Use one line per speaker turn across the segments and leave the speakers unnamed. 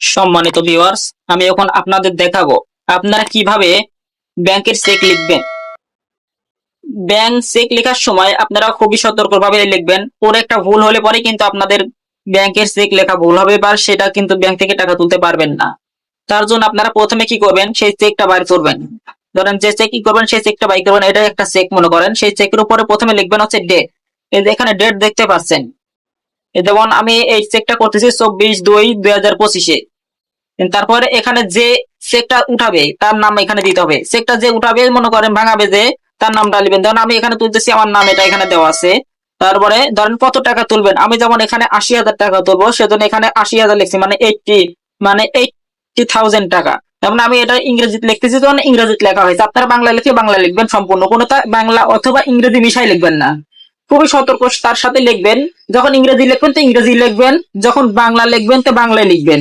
সম্মানিত ভিউয়ার্স আমি এখন আপনাদের দেখাবো আপনারা কীভাবে ব্যাংকের চেক লিখবেন। ব্যাংক চেক লেখার সময় আপনারা খুবই সতর্কভাবে লিখবেন। কোনো একটা ভুল হলে পরে কিন্তু আপনাদের ব্যাংকের চেক লেখা ভুল হবে বা সেটা কিন্তু ব্যাংক থেকে টাকা তুলতে পারবেন না। তার জন্য আপনারা প্রথমে কি করবেন? সেই চেকটা বাইর করবেন। ধরেন যে চেক কি করবেন, সেই চেকটা বাইর করবেন। এটা একটা চেক মনে করেন। সেই চেকের উপরে প্রথমে লিখবেন হচ্ছে ডেট এই যে এখানে ডেট দেখতে পাচ্ছেন। যেমন আমি এই চেকটা করতেছি চব্বিশ দুই দুই হাজার পঁচিশে। তারপরে এখানে যে চেকটা উঠাবে, তার নাম এখানে দিতে হবে। চেকটা যে উঠাবে, মনে করেন ভাঙাবে যে, তার নামটা লিখবেন। ধরেন আমি এখানে তুলতেছি, আমার নাম এটা এখানে দেওয়া আছে। তারপরে ধরেন কত টাকা তুলবেন? আমি যেমন এখানে আশি হাজার টাকা তুলবো, সেজন্য এখানে আশি হাজার লিখছি মানে এইটটি মানে এইটটি থাউজেন্ড টাকা। যেমন আমি এটা ইংরেজিতে লিখতেছি, তখন ইংরেজিতে লেখা হয়েছে। আপনারা বাংলা লিখে বাংলা লিখবেন সম্পূর্ণ। কোনোটা বাংলা অথবা ইংরেজি মিশাই লিখবেন না। খুবই সতর্ক, তার সাথে লিখবেন, যখন ইংরেজি লিখবেন তো ইংরেজি লিখবেন, যখন বাংলা লিখবেন তো বাংলায় লিখবেন।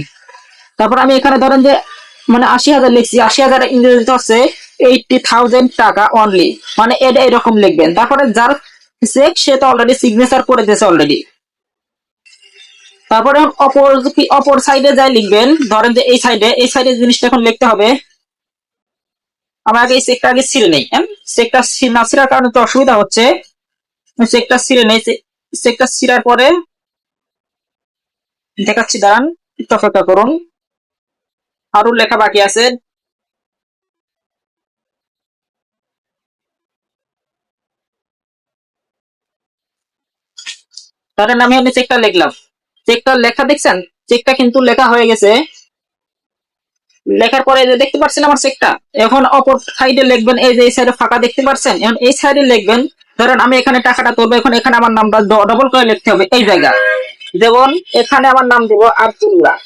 তারপর আমি এখানে ধরেন যে মানে আশি হাজার লিখছি, আশি হাজার ইংরেজিতে হচ্ছে এইটটি থাউজেন্ড টাকা অনলি মানে এটা এরকম লিখবেন। তারপরে যার চেক সে তো অলরেডি সিগনেচার করে দিয়েছে অলরেডি তারপরে অপর অপর সাইডে যাই লিখবেন, ধরেন যে এই সাইডে এই সাইডে জিনিসটা এখন লিখতে হবে। আমার আগে এই চেকটা আগে ছিঁড়ে নেই চেকটা না ছিঁড়ার কারণে তো অসুবিধা হচ্ছে। চেকটা ছিঁড়ে নেই চেকটা ছিঁড়ার পরে দেখাচ্ছি, দাঁড়ান, একটু অপেক্ষা করুন। আরও লেখা বাকি আছে। তাদের নামে আমি চেকটা লিখলাম। চেকটা লেখা দেখছেন? চেকটা কিন্তু লেখা হয়ে গেছে। লেখার পরে দেখতে পাচ্ছেন আমার চেকটা এখন অপর সাইডে লিখবেন, এই যে এই সাইডে ফাঁকা দেখতে পাচ্ছেন এখন এই সাইডে লিখবেন ধরেন আমি এখানে টাকাটা তুলবো, এখন এখানে আমার নামটা ডবল করে লিখতে হবে এই জায়গা। যেমন এখানে আমার নাম দিব আব্দুল্লাহ।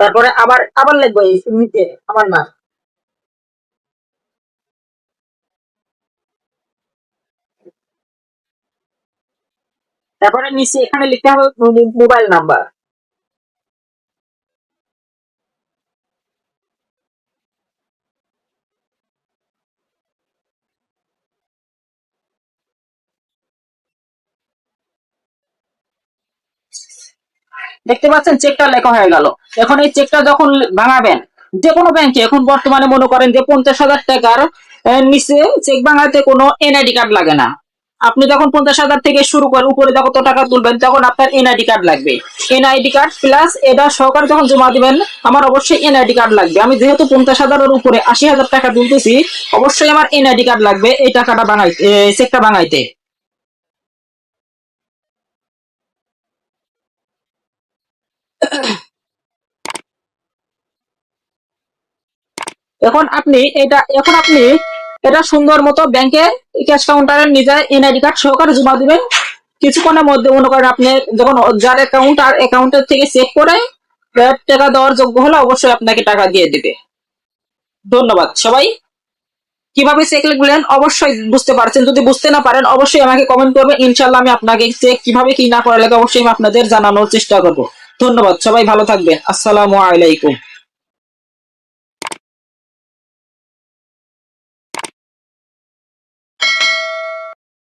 তারপরে আবার আবার লিখব এই নিচে আমার নাম। তারপরে নিচে এখানে লিখতে হবে মোবাইল নাম্বার। দেখতে পাচ্ছেন চেকটা লেখা হয়ে গেল। এখন এই চেকটা যখন ভাঙাবেন, যে কোনো ব্যাংকে এখন বর্তমানে মনে করেন যে পঞ্চাশ হাজার টাকার নিচে চেক ভাঙাতে কোনো এনআইডি কার্ড লাগে না। আপনি যখন পঞ্চাশ হাজার থেকে শুরু করে উপরে যত টাকা তুলবেন, তখন আপনার এনআইডি কার্ড লাগবে। N I D card plus এটা সহকারে যখন জমা দিবেন, আমার অবশ্যই এনআইডি কার্ড লাগবে। আমি যেহেতু পঞ্চাশ হাজারের উপরে আশি হাজার টাকা তুলতেছি, অবশ্যই আমার এনআইডি কার্ড লাগবে এই টাকাটা বাঙাইতে চেকটা বাঙাইতে। এখন আপনি এটা এখন আপনি এটা সুন্দর মতো ব্যাংকে ক্যাশ কাউন্টারের নিজে এনআইডি কার্ড সহকারে জমা দিবেন। কিছুক্ষণের মধ্যে মনে করেন আপনি যখন যার অ্যাকাউন্ট আর অ্যাকাউন্টের থেকে চেক করে টাকা দেওয়ার যোগ্য হলে অবশ্যই আপনাকে টাকা দিয়ে দিবে। ধন্যবাদ। সবাই, কীভাবে চেক লিখলেন? অবশ্যই বুঝতে পারছেন। যদি বুঝতে না পারেন, অবশ্যই আমাকে কমেন্ট করবেন। ইনশাল্লাহ আমি আপনাকে চেক কীভাবে কি না করা লাগে অবশ্যই আমি আপনাদের জানানোর চেষ্টা করব। ধন্যবাদ। সবাই ভালো থাকবেন। আসসালামু আলাইকুম।